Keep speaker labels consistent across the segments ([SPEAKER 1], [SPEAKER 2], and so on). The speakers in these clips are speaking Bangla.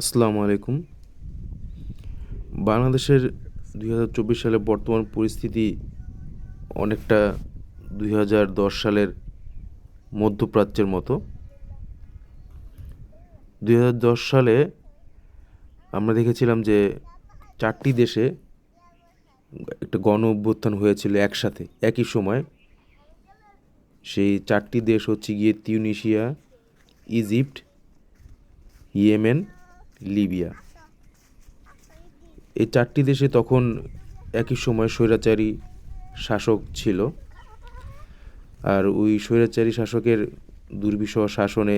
[SPEAKER 1] আসসালামু আলাইকুম। বাংলাদেশের দুই হাজার চব্বিশ সালের বর্তমান পরিস্থিতি অনেকটা দুই হাজার দশ সালের মধ্যপ্রাচ্যের মতো। দুই হাজার দশ সালে আমরা দেখেছিলাম যে চারটি দেশে একটা গণ অভ্যুত্থান হয়েছিল একসাথে, একই সময়। সেই চারটি দেশ হচ্ছে গিয়ে তিউনিশিয়া, ইজিপ্ট, ইয়েমেন লিবিয়া। এই চারটি দেশে তখন একই সময় স্বৈরাচারী শাসক ছিল। আর ওই স্বৈরাচারী শাসকের দুর্বিষহ শাসনে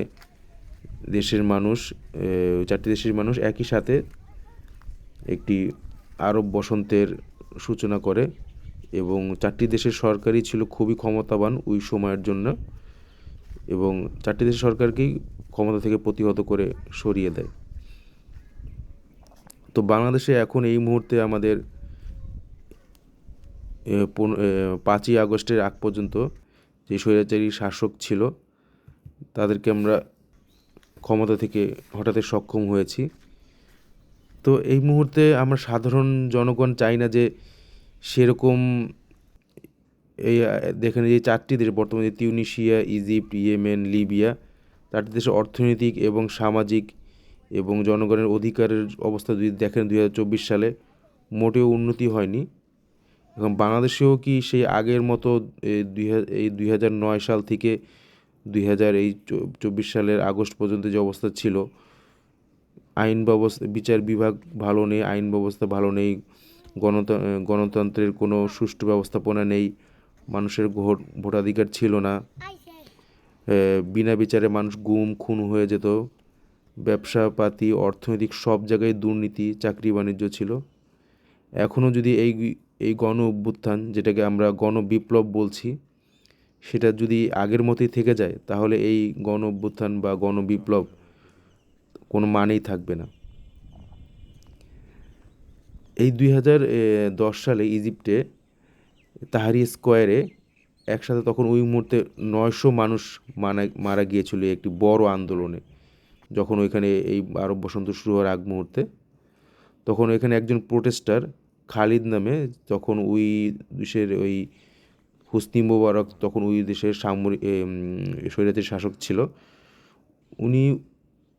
[SPEAKER 1] দেশের মানুষ চারটি দেশের মানুষ একই সাথে একটি আরব বসন্তের সূচনা করে এবং চারটি দেশের সরকারই ছিল খুবই ক্ষমতাবান ওই সময়ের জন্য এবং চারটি দেশের সরকারকেই ক্ষমতা থেকে প্রতিহত করে সরিয়ে দেয়। তো বাংলাদেশে এখন এই মুহূর্তে আমাদের পাঁচই আগস্টের আগ পর্যন্ত যে স্বৈরাচারী শাসক ছিল, তাদেরকে আমরা ক্ষমতা থেকে হঠাতে সক্ষম হয়েছি। তো এই মুহূর্তে আমরা সাধারণ জনগণ চাই না যে সেরকম এই, দেখেন যে চারটি দেশ, বর্তমানে তিউনিশিয়া, ইজিপ্ট, ইয়েমেন, লিবিয়া, চারটি দেশের অর্থনৈতিক এবং সামাজিক এবং জনগণের অধিকারের অবস্থা যদি দেখেন দুই হাজার চব্বিশ সালে, মোটেও উন্নতি হয়নি। এবং বাংলাদেশেও কি সেই আগের মতো এই দুই নয় সাল থেকে দুই হাজার এই চব্বিশ সালের আগস্ট পর্যন্ত যে অবস্থা ছিল, আইন ব্যবস্থা, বিচার বিভাগ ভালো নেই, আইন ব্যবস্থা ভালো নেই গণতন্ত্রের কোনো সুষ্ঠু ব্যবস্থাপনা নেই, মানুষের ভোট ভোটাধিকার ছিল না বিনা বিচারে মানুষ গুম, খুন হয়ে যেত। ব্যবসাপাতি, অর্থনৈতিক সব জায়গায় দুর্নীতি, চাকরি বাণিজ্য ছিল। এখনও যদি এই এই গণ অভ্যুত্থান, যেটাকে আমরা গণ বিপ্লব বলছি, সেটা যদি আগের মতোই থেকে যায়, তাহলে এই গণ অভ্যুত্থান বা গণ বিপ্লব কোনো মানেই থাকবে না। এই দুই হাজার দশ সালে ইজিপ্টে তাহারি স্কোয়ারে একসাথে তখন ওই মুহূর্তে নয়শো মানুষ মারা মারা গিয়েছিল একটি বড় আন্দোলনে। যখন ওইখানে এই আরব বসন্ত শুরু হওয়ার আগ মুহূর্তে, তখন এখানে একজন প্রোটেস্টার খালিদ নামে তখন ওই দেশের ওই হুসনি মোবারক তখন ওই দেশের সামরিক স্বৈরাচারী শাসক ছিল, উনি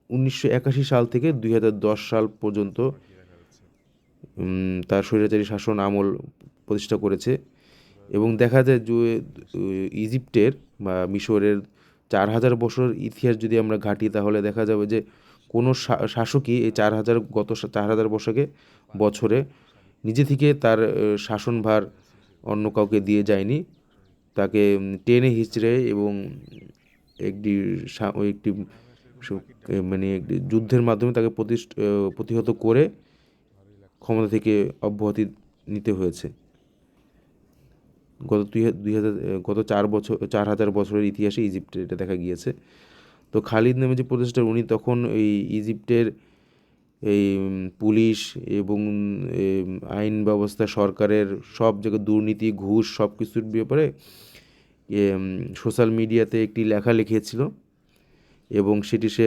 [SPEAKER 1] উনিশশো একাশি সাল থেকে দুই হাজার দশ সাল পর্যন্ত তার স্বৈরাচারী শাসন আমল প্রতিষ্ঠা করেছে এবং দেখা যায় যে ইজিপ্টের বা মিশরের চার হাজার বছর ইতিহাস যদি আমরা ঘাঁটি, তাহলে দেখা যাবে যে কোনো শাসকই এই চার হাজার গত চার হাজার বছরকে বছরে নিজে থেকে তার শাসনভার অন্য কাউকে দিয়ে যায়নি। তাকে টেনে হিচড়ে এবং একটি একটি মানে একটি যুদ্ধের মাধ্যমে তাকে প্রতিহত করে ক্ষমতা থেকে অব্যাহতি নিতে হয়েছে। গত দুই দুই হাজার গত চার বছর, চার হাজার বছরের ইতিহাসে ইজিপ্টে এটা দেখা গিয়েছে। তো খালিদ নামে যে প্রতিষ্ঠা উনি তখন এই ইজিপ্টের এই পুলিশ এবং আইন ব্যবস্থা, সরকারের সব জায়গায় দুর্নীতি, ঘুষ সব কিছুর ব্যাপারে সোশ্যাল মিডিয়াতে একটি লেখা লিখেছিল এবং সেটি সে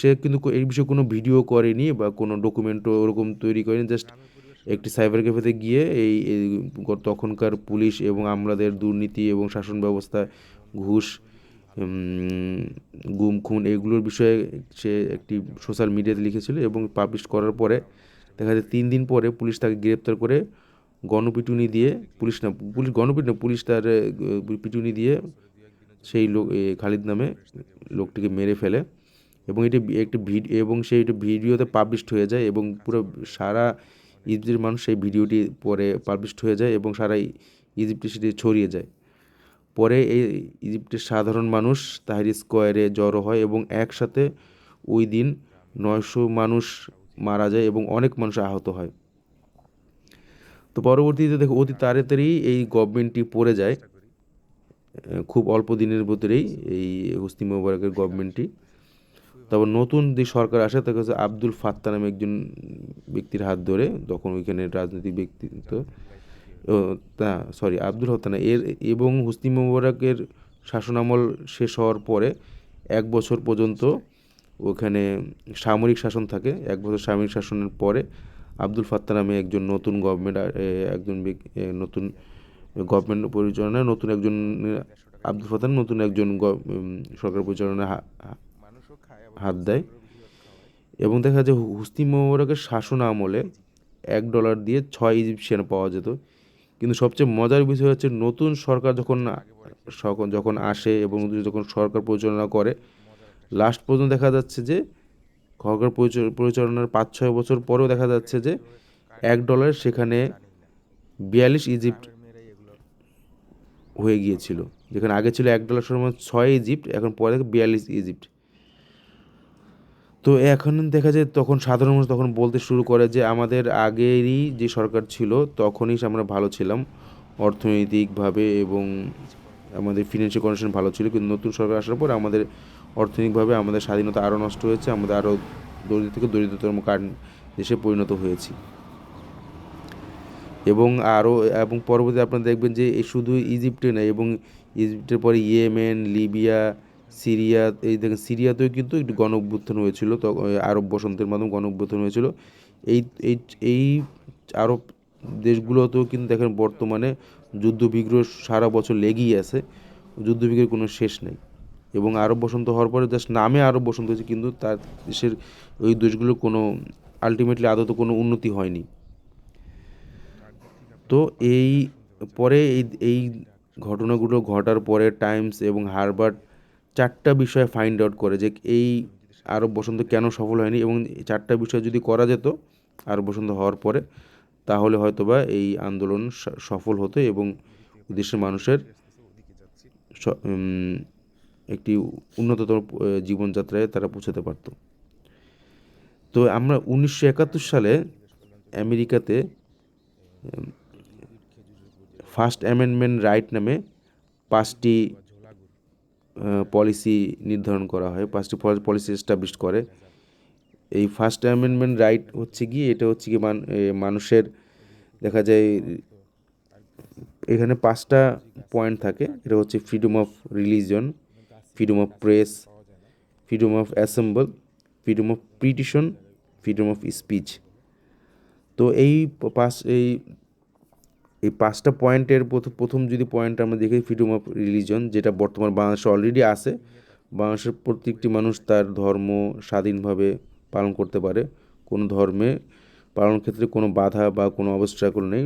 [SPEAKER 1] সে কিন্তু এই বিষয়ে কোনো ভিডিও করেনি বা কোনো ডকুমেন্টও ওরকম তৈরি করেনি, জাস্ট একটি সাইবার ক্যাফেতে গিয়ে এই তখনকার পুলিশ এবং আমলাদের দুর্নীতি এবং শাসন ব্যবস্থা, ঘুষ গুম, খুন এগুলোর বিষয়ে সে একটি সোশ্যাল মিডিয়াতে লিখেছিল এবং পাবলিশ করার পরে দেখা যায় তিন দিন পরে পুলিশ তাকে গ্রেপ্তার করে গণপিটুনি দিয়ে পুলিশ না পুলিশ গণপিট না, পুলিশ তার পিটুনি দিয়ে সেই লোক খালিদ নামে লোকটিকে মেরে ফেলে এবং এটি একটি ভিডিও এবং সেই ভিডিওতে পাবলিশড হয়ে যায় এবং পুরো সারা ইজিপ্টের মানুষ সেই ভিডিওটি পরে পাবলিশড হয়ে যায় এবং সারা ইজিপ্টে সেটি ছড়িয়ে যায়। পরে এই ইজিপ্টের সাধারণ মানুষ তাহারি স্কোয়ারে জড়ো হয় এবং একসাথে ওই দিন নয়শো মানুষ মারা যায় এবং অনেক মানুষ আহত হয়। তো পরবর্তীতে দেখো অতি তাড়াতাড়ি এই গভর্নমেন্টটি পড়ে যায়। খুব অল্প দিনের ভিতরেই এই হুসনি মোবারকের গভর্নমেন্টটি। তারপর নতুন যে সরকার আসে, তাকে হচ্ছে আব্দুল ফাত্তা নামে একজন ব্যক্তির হাত ধরে, তখন ওইখানে রাজনৈতিক ব্যক্তিত্ব তা সরি আব্দুল হত্যা না, এর, এবং হুসনি মোবারকের শাসনামল শেষ হওয়ার পরে এক বছর পর্যন্ত ওখানে সামরিক শাসন থাকে। এক বছর সামরিক শাসনের পরে আব্দুল ফাত্তা নামে একজন নতুন গভর্নমেন্ট একজন নতুন গভর্নমেন্ট পরিচালনায়, নতুন একজন আব্দুল ফাত্তা, নতুন একজন সরকার পরিচালনায় হাত দেয় এবং দেখা যায় হু- হুসনি মোবারকের শাসন আমলে এক ডলার দিয়ে ছয় ইজিপশিয়ান পাওয়া যেত। কিন্তু সবচেয়ে মজার বিষয় হচ্ছে নতুন সরকার যখন যখন আসে এবং যখন সরকার পরিচালনা করে লাস্ট পর্যন্ত দেখা যাচ্ছে যে সরকার পরিচালনার পাঁচ, ছয় বছর পরেও দেখা যাচ্ছে যে এক ডলার সেখানে বিয়াল্লিশ ইজিপ্ট হয়ে গিয়েছিল। যেখানে আগে ছিল এক ডলার সময় ছয় ইজিপ্ট, এখন পরে বিয়াল্লিশ ইজিপ্ট। তো এখন দেখা যায় তখন সাধারণ মানুষ তখন বলতে শুরু করে যে আমাদের আগেরই যে সরকার ছিল, তখনই আমরা ভালো ছিলাম। অর্থনৈতিকভাবে এবং আমাদের ফিনান্সিয়াল কন্ডিশন ভালো ছিল, কিন্তু নতুন সরকার আসার পর আমাদের অর্থনৈতিকভাবে আমাদের স্বাধীনতা আরও নষ্ট হয়েছে, আমাদের আরও দরিদ্র থেকে দরিদ্রতম কারণ দেশে পরিণত হয়েছি। এবং আরও, এবং পরবর্তী আপনারা দেখবেন যে শুধু ইজিপ্টে নয়, এবং ইজিপ্টের পরে ইয়েমেন লিবিয়া সিরিয়া, এই দেখেন সিরিয়াতেও কিন্তু একটু গণ অভ্যুত্থান হয়েছিল, তো আরব বসন্তের মাধ্যমে গণ অভ্যুত্থান হয়েছিল। এই এই এই আরব দেশগুলোতেও কিন্তু দেখেন বর্তমানে যুদ্ধবিগ্রহ সারা বছর লেগেই আছে যুদ্ধ বিগ্রহের কোনো শেষ নেই। এবং আরব বসন্ত হওয়ার পরে জাস্ট নামে আরব বসন্ত হয়েছে, কিন্তু তার দেশের ওই দেশগুলোর কোনো আলটিমেটলি আদত কোনো উন্নতি হয়নি। তো এই, পরে এই এই ঘটনাগুলো ঘটার পরে টাইমস এবং হারবার্ট চারটা বিষয়ে ফাইন্ড আউট করে যে এই আরব বসন্ত কেন সফল হয়নি এবং চারটা বিষয় যদি করা যেত আরব বসন্ত হওয়ার পরে, তাহলে হয়তোবা এই আন্দোলন সফল হতো এবং দেশের মানুষের একটি উন্নততর জীবনযাত্রায় তারা পৌঁছাতে পারত। তো আমরা উনিশশো একাত্তর সালে আমেরিকাতে ফার্স্ট অ্যামেন্ডমেন্ট রাইট নামে পাঁচটি পলিসি নির্ধারণ করা হয়। পাঁচটি পলিসি এস্টাবলিশ করে। এই ফার্স্ট অ্যামেন্ডমেন্ট রাইট হচ্ছে কি এটা হচ্ছে কি মানুষের দেখা যায়, এখানে পাঁচটা পয়েন্ট থাকে। এটা হচ্ছে freedom of religion freedom of press freedom of assemble freedom of petition freedom of speech তো এই পাঁচ, এই এই পাঁচটা পয়েন্টের প্রথ- প্রথম যদি পয়েন্ট আমরা দেখি ফ্রিডম অফ রিলিজন যেটা বর্তমান বাংলাদেশে অলরেডি আছে, বাংলাদেশের প্রত্যেকটি মানুষ তার ধর্ম স্বাধীনভাবে পালন করতে পারে। কোনো ধর্মে পালন ক্ষেত্রে কোনো বাধা বা কোনো অবস্ট্রাকল নেই,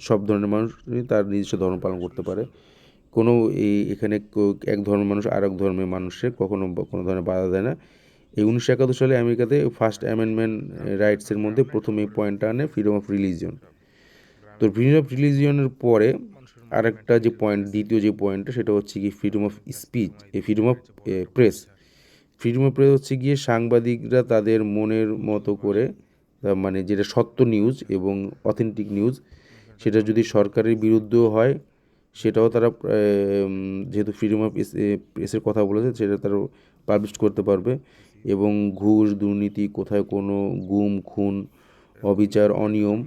[SPEAKER 1] সব ধরনের মানুষই তার নিজস্ব ধর্ম পালন করতে পারে। কোনো এই এখানে এক ধর্মের মানুষ আর এক ধর্মের মানুষের কখনো কোনো ধরনের বাধা দেয় না। এই উনিশশো একাত্তর সালে আমেরিকাতে ফার্স্ট অ্যামেন্ডমেন্ট রাইটসের মধ্যে প্রথম এই পয়েন্টটা আনে ফ্রিডম অফ রিলিজিয়ন তো ফ্রিডম অফ রিলিজিয়নের পরে আরেকটা যে পয়েন্ট দ্বিতীয় যে পয়েন্টটা সেটা হচ্ছে কি ফ্রিডম অফ স্পিচ এই freedom of press freedom of press হচ্ছে গিয়ে সাংবাদিকরা তাদের মনের মতো করে মানে যেটা সত্য নিউজ এবং অথেন্টিক নিউজ সেটা যদি সরকারের বিরুদ্ধেও হয় সেটাও তারা যেহেতু ফ্রিডম অফ প্রেসের কথা বলেছে সেটা তারা পাবলিশ করতে পারবে। এবং ঘুষ দুর্নীতি কোথায় কোনো গুম খুন অবিচার অনিয়ম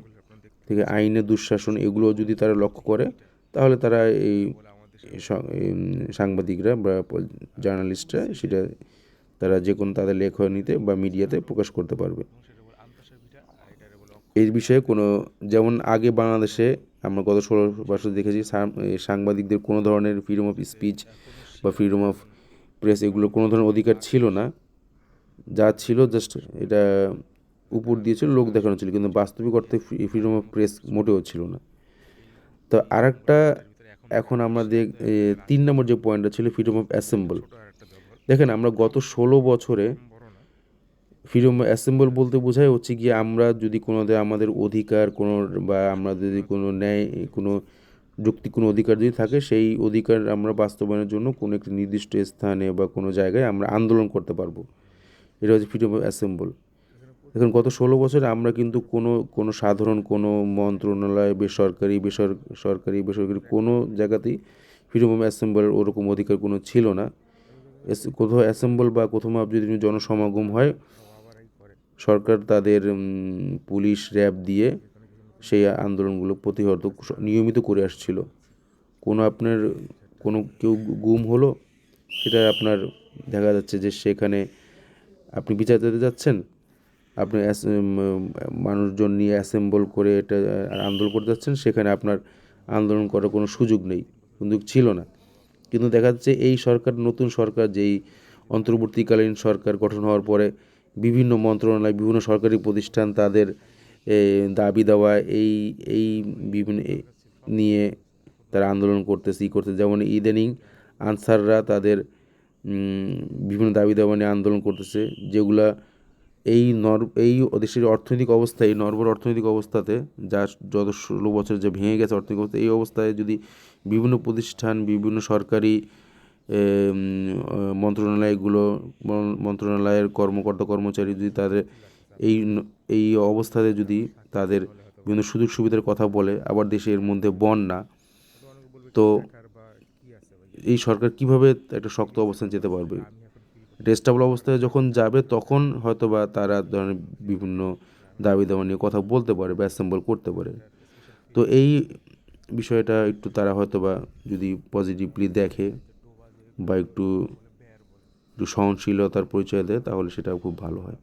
[SPEAKER 1] থেকে আইনের দুঃশাসন এগুলো যদি তারা লক্ষ্য করে, তাহলে তারা এই সাংবাদিকরা বা জার্নালিস্টরা সেটা তারা যে কোনো তাদের লেখনীতে বা মিডিয়াতে প্রকাশ করতে পারবে। এই বিষয়ে কোনো, যেমন আগে বাংলাদেশে আমরা গত ষোলো বছর দেখেছি সাংবাদিকদের কোনো ধরনের ফ্রিডম অফ স্পিচ বা ফ্রিডম অফ প্রেস এগুলো কোনো ধরনের অধিকার ছিল না। যা ছিল জাস্ট এটা উপর দিয়েছিল লোক দেখানো ছিল, কিন্তু বাস্তবিক অর্থে ফ্রিডম অফ প্রেস মোটেও ছিল না। তো আরেকটা এখন আমরা দেখ তিন নম্বর যে পয়েন্টটা ছিল ফ্রিডম অফ অ্যাসেম্বল দেখেন, আমরা গত ষোলো বছরে ফ্রিডম অ্যাসেম্বল বলতে বোঝায় হচ্ছে গিয়ে আমরা যদি কোনো আমাদের অধিকার কোনো, বা আমরা যদি কোনো ন্যায়, কোনো যুক্তি, কোনো অধিকার যদি থাকে, সেই অধিকার আমরা বাস্তবায়নের জন্য কোনো একটি নির্দিষ্ট স্থানে বা কোনো জায়গায় আমরা আন্দোলন করতে পারব। এটা হচ্ছে ফ্রিডম অফ অ্যাসেম্বল এখন গত ষোলো বছরে আমরা কিন্তু কোনো কোনো সাধারণ কোনো মন্ত্রণালয়, বেসরকারি, বেসর, সরকারি, বেসরকারি কোনো জায়গাতেই ফ্রিডম অফ অ্যাসেম্বলের ওরকম অধিকার কোনো ছিল না। কোথাও অ্যাসেম্বল বা কোথাও যদি জনসমাগম হয়, সরকার তাদের পুলিশ র্যাব দিয়ে সেই আন্দোলনগুলো প্রতিহত নিয়মিত করে আসছিল। কোনো আপনার, কোনো কেউ গুম হলো, সেটা আপনার দেখা যাচ্ছে যে সেখানে আপনি বিচার দিতে যাচ্ছেন আপনি মানুষজন নিয়ে অ্যাসেম্বল করে এটা আন্দোলন করতে যাচ্ছেন, সেখানে আপনার আন্দোলন করার কোনো সুযোগ নেই কিন্তু ছিল না। কিন্তু দেখা যাচ্ছে এই সরকার, নতুন সরকার, যেই অন্তর্বর্তীকালীন সরকার গঠন হওয়ার পরে বিভিন্ন মন্ত্রণালয়, বিভিন্ন সরকারি প্রতিষ্ঠান তাদের দাবি দেওয়া, এই এই বিভিন্ন নিয়ে তারা আন্দোলন করতেছে, ই করতেছে। যেমন ইদানিং আনসাররা তাদের বিভিন্ন দাবি দেওয়া নিয়ে আন্দোলন করতেছে, যেগুলা এই নর, এই দেশের অর্থনৈতিক অবস্থা, এই নর্বর অর্থনৈতিক অবস্থাতে যা যত ষোলো বছর যে ভেঙে গেছে অর্থনৈতিক অবস্থা, এই অবস্থায় যদি বিভিন্ন প্রতিষ্ঠান, বিভিন্ন সরকারি মন্ত্রণালয়গুলো মন্ত্রণালয়ের কর্মকর্তা, কর্মচারী যদি তাদের এই এই অবস্থাতে যদি তাদের বিভিন্ন সুযোগ সুবিধার কথা বলে, আবার দেশের মধ্যে বন্যা তো এই সরকার কীভাবে একটা শক্ত অবস্থান যেতে পারবে? রেস্টেবল অবস্থায় যখন যাবে, তখন হয়তো বা তারা ধরনের বিভিন্ন দাবি দাওয়া নিয়ে কথা বলতে পারে বা অ্যাসেম্বল করতে পারে। তো এই বিষয়টা একটু তারা হয়তো বা যদি পজিটিভলি দেখে বা একটু একটু সহনশীলতার পরিচয় দেয়, তাহলে সেটা খুব ভালো হয়।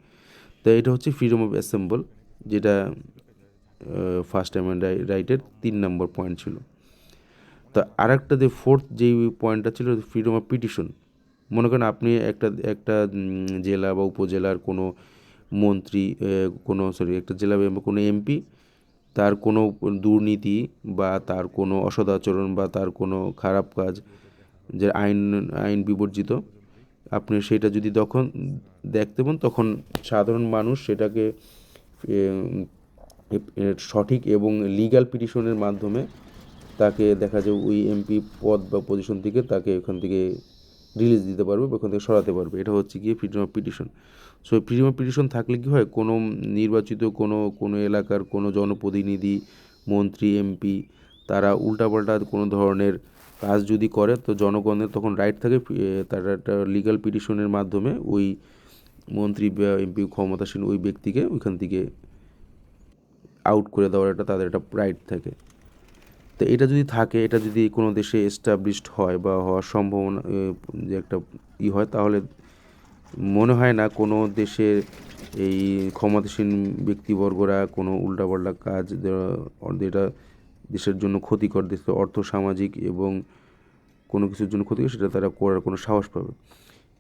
[SPEAKER 1] তো এটা হচ্ছে ফ্রিডম অফ অ্যাসেম্বল যেটা ফার্স্ট অ্যামেন্ড রাইটের তিন নম্বর পয়েন্ট ছিল। তা আরেকটা যে ফোর্থ যেই পয়েন্টটা ছিল ফ্রিডম অফ পিটিশন মনে করেন আপনি একটা একটা জেলা বা উপজেলার কোনো মন্ত্রী কোনো সরি একটা জেলা বা কোনো এমপি, তার কোনো দুর্নীতি বা তার কোনো অসদাচরণ বা তার কোনো খারাপ কাজ যে আইন আইন বিবর্জিত, আপনি সেটা যদি তখন দেখতে পান, তখন সাধারণ মানুষ সেটাকে সঠিক এবং লিগ্যাল পিটিশনের মাধ্যমে তাকে দেখা যায় ওই এমপি পদ বা পজিশন থেকে তাকে এখান থেকে রিলিজ দিতে পারবে বা ওখান থেকে সরাতে পারবে। এটা হচ্ছে গিয়ে freedom of petition so freedom of petition থাকলে কী হয়? কোনো নির্বাচিত কোনো কোনো এলাকার কোনো জনপ্রতিনিধি, মন্ত্রী এমপি তারা উল্টাপাল্টা কোনো ধরনের কাজ যদি করে, তো জনগণের তখন রাইট থাকে তারা একটা লিগাল পিটিশনের মাধ্যমে ওই মন্ত্রী বা এমপি ক্ষমতাসীন ওই ব্যক্তিকে ওইখান থেকে আউট করে দেওয়ার একটা তাদের একটা রাইট থাকে। তো এটা যদি থাকে, এটা যদি কোনো দেশে এস্টাবলিশড হয় বা হওয়ার সম্ভাবনা যে একটা ই হয়, তাহলে মনে হয় না কোনো দেশের এই ক্ষমতাসীন ব্যক্তিবর্গরা কোনো উল্টাপাল্টা কাজ, যেটা দেশের জন্য ক্ষতিকর দেশের অর্থ, সামাজিক এবং কোনো কিছুর জন্য ক্ষতিকর, সেটা তারা করার কোনো সাহস পাবে।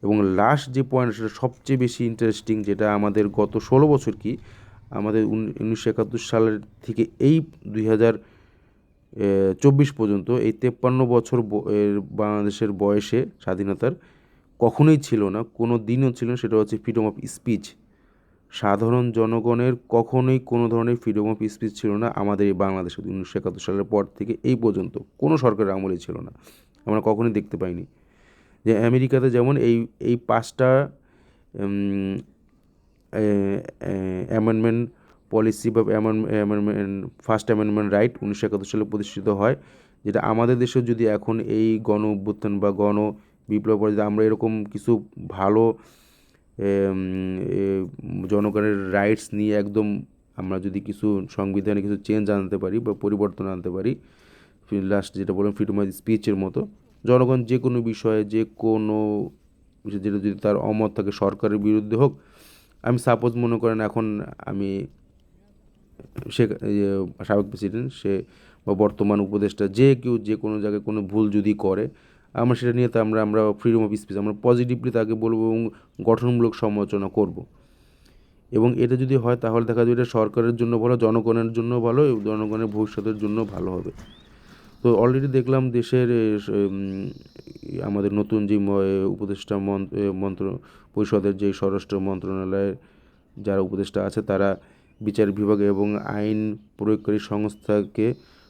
[SPEAKER 1] এবং লাস্ট যে পয়েন্ট সেটা সবচেয়ে বেশি ইন্টারেস্টিং যেটা আমাদের গত ষোলো বছর কি, আমাদের উনিশশো একাত্তর সালের থেকে এই দুই হাজার চব্বিশ পর্যন্ত এই তেপ্পান্ন বছর বাংলাদেশের বয়সে স্বাধীনতার কখনোই ছিল না, কোনো দিনও ছিল না, সেটা হচ্ছে ফ্রিডম অফ স্পিচ সাধারণ জনগণের কখনোই কোনো ধরনের ফ্রিডম অফ স্পিচ ছিল না আমাদের এই বাংলাদেশে উনিশশো একাত্তর সালের পর থেকে, এই পর্যন্ত কোনো সরকারের আমলে ছিল না, আমরা কখনোই দেখতে পাইনি। যে আমেরিকাতে যেমন এই এই পাঁচটা অ্যামেন্ডমেন্ট পলিসি বা ফার্স্ট অ্যামেন্ডমেন্ট রাইট উনিশশো একাত্তর সালে প্রতিষ্ঠিত হয়, যেটা আমাদের দেশেও যদি এখন এই গণ অভ্যুত্থান বা গণ বিপ্লব যদি আমরা এরকম কিছু ভালো জনগণের রাইটস নিয়ে একদম আমরা যদি কিছু সংবিধানে কিছু চেঞ্জ আনতে পারি বা পরিবর্তন আনতে পারি লাস্ট যেটা বললাম ফ্রিডম অফ স্পিচের মতো, জনগণ যে কোনো বিষয়ে, যে কোনো যেটা যদি তার অমত থাকে সরকারের বিরুদ্ধে হোক, আমি সাপোজ মনে করেন এখন আমি সে সাবেক প্রেসিডেন্ট, সে বা বর্তমান উপদেষ্টা, যে কেউ যে কোনো জায়গায় কোনো ভুল যদি করে, আমরা সেটা নিয়ে তো আমরা আমরা ফ্রিডম অফ স্পিচ আমরা পজিটিভলি তাকে বলব এবং গঠনমূলক সমালোচনা করব। এবং এটা যদি হয়, তাহলে দেখা যাবে এটা সরকারের জন্য ভালো, জনগণের জন্য ভালো জনগণের ভবিষ্যতের জন্য ভালো হবে। তো অলরেডি দেখলাম দেশের আমাদের নতুন যে উপদেষ্টা মন- মন্ত্র, পরিষদের যে স্বরাষ্ট্র মন্ত্রণালয়ের যারা উপদেষ্টা আছে, তারা বিচার বিভাগ এবং আইন প্রয়োগকারী সংস্থাকে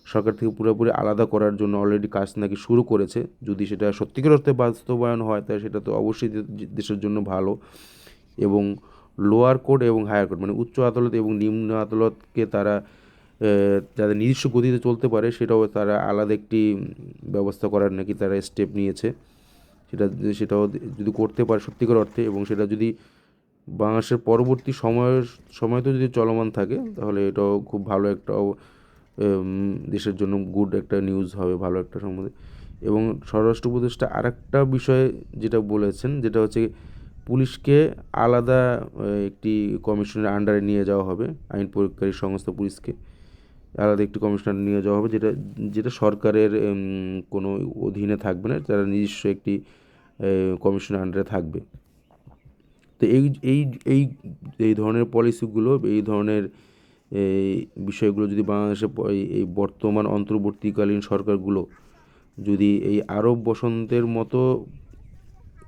[SPEAKER 1] সরকার থেকে পুরোপুরি আলাদা করার জন্য অলরেডি কাজ নাকি শুরু করেছে। যদি সেটা সত্যিকার অর্থে বাস্তবায়ন হয়, তাহলে সেটা তো অবশ্যই দেশের জন্য ভালো। এবং লোয়ার কোর্ট এবং হায়ার কোর্ট মানে উচ্চ আদালত এবং নিম্ন আদালতকে তারা যাদের নিজস্ব গতিতে চলতে পারে, সেটাও তারা আলাদা একটি ব্যবস্থা করার নাকি তারা স্টেপ নিয়েছে। সেটা সেটাও যদি করতে পারে সত্যিকার অর্থে এবং সেটা যদি বাংলাদেশের পরবর্তী সময়ের সময় তো যদি চলমান থাকে, তাহলে এটাও খুব ভালো একটা দেশের জন্য গুড একটা নিউজ হবে, ভালো একটা সম্বন্ধে। এবং স্বরাষ্ট্র উপদেষ্টা আরেকটা বিষয়ে যেটা বলেছেন, যেটা হচ্ছে পুলিশকে আলাদা একটি কমিশনের আন্ডারে নিয়ে যাওয়া হবে, আইন প্রয়োগকারী সংস্থা পুলিশকে আলাদা একটি কমিশনার নিয়ে যাওয়া হবে, যেটা যেটা সরকারের কোনো অধীনে থাকবে না তারা নিজস্ব একটি কমিশনের আন্ডারে থাকবে। তো এই এই এই এই ধরনের পলিসিগুলো এই ধরনের, এই বিষয়গুলো যদি বাংলাদেশে এই- বর্তমান অন্তর্বর্তীকালীন সরকারগুলো যদি এই আরব বসন্তের মতো,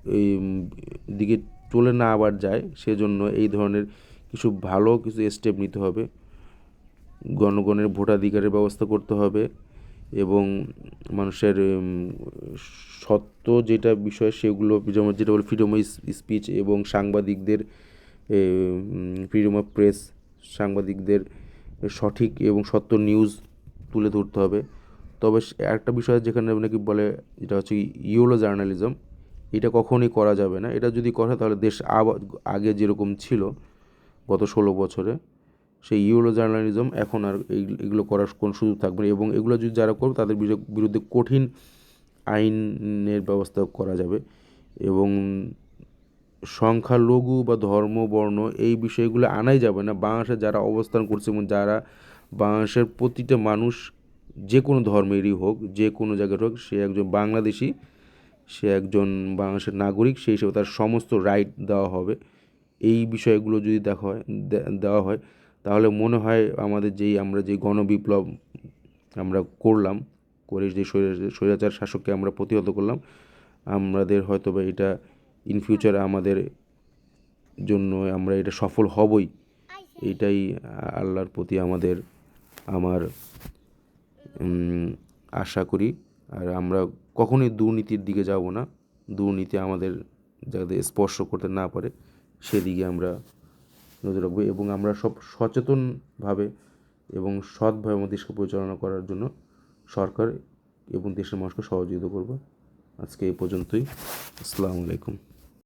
[SPEAKER 1] এই দিকে চলে না আবার যায়, সেজন্য এই ধরনের কিছু ভালো কিছু স্টেপ নিতে হবে। গণগণের ভোটাধিকারের ব্যবস্থা করতে হবে। এবং মানুষের সত্য যেটা বিষয় সেগুলো, যেমন যেটা বলে ফ্রিডম অফ স্পিচ এবং সাংবাদিকদের ফ্রিডম অফ প্রেস সাংবাদিকদের সঠিক এবং সত্য নিউজ তুলে ধরতে হবে। তবে একটা বিষয় যেখানে নাকি বলে, যেটা হচ্ছে ইউলো জার্নালিজম এটা কখনোই করা যাবে না। এটা যদি করা তাহলে দেশ আবার আগে যেরকম ছিল গত ষোলো বছরে সেই ইউরো জার্নালিজম এখন আর এগুলো করার কোনো সুযোগ থাকবে না। এবং এগুলো যদি যারা করবে, তাদের বিরু- বিরুদ্ধে কঠিন আইনের ব্যবস্থা করা যাবে। এবং সংখ্যালঘু বা ধর্ম, বর্ণ এই বিষয়গুলো আনাই যাবে না। বাংলাদেশে যারা অবস্থান করছে এবং যারা বাংলাদেশের প্রতিটা মানুষ যে কোনো ধর্মেরই হোক, যে কোনো জায়গার হোক, সে একজন বাংলাদেশি, সে একজন বাংলাদেশের নাগরিক, সেই হিসেবে তার সমস্ত রাইট দেওয়া হবে। এই বিষয়গুলো যদি দেখা হয় দেওয়া হয় তাহলে মনে হয় আমাদের যেই, আমরা যে গণবিপ্লব আমরা করলাম, করে যে স্বৈরাচার শাসককে আমরা প্রতিহত করলাম, আমাদের হয়তো বা এটা ইন ফিউচার আমাদের জন্য আমরা এটা সফল হবই। এইটাই আল্লাহর প্রতি আমাদের, আমার আশা করি। আর আমরা কখনোই দুর্নীতির দিকে যাব না। দুর্নীতি আমাদের যাতে স্পর্শ করতে না পারে, সেদিকে আমরা নজর রাখব এবং আমরা সব সচেতনভাবে এবং সৎভাবে আমাদের দেশকে পরিচালনা করার জন্য সরকার এবং দেশের মানুষকে সহযোগিতা করব। আজকে এই পর্যন্তই। আসসালামু আলাইকুম।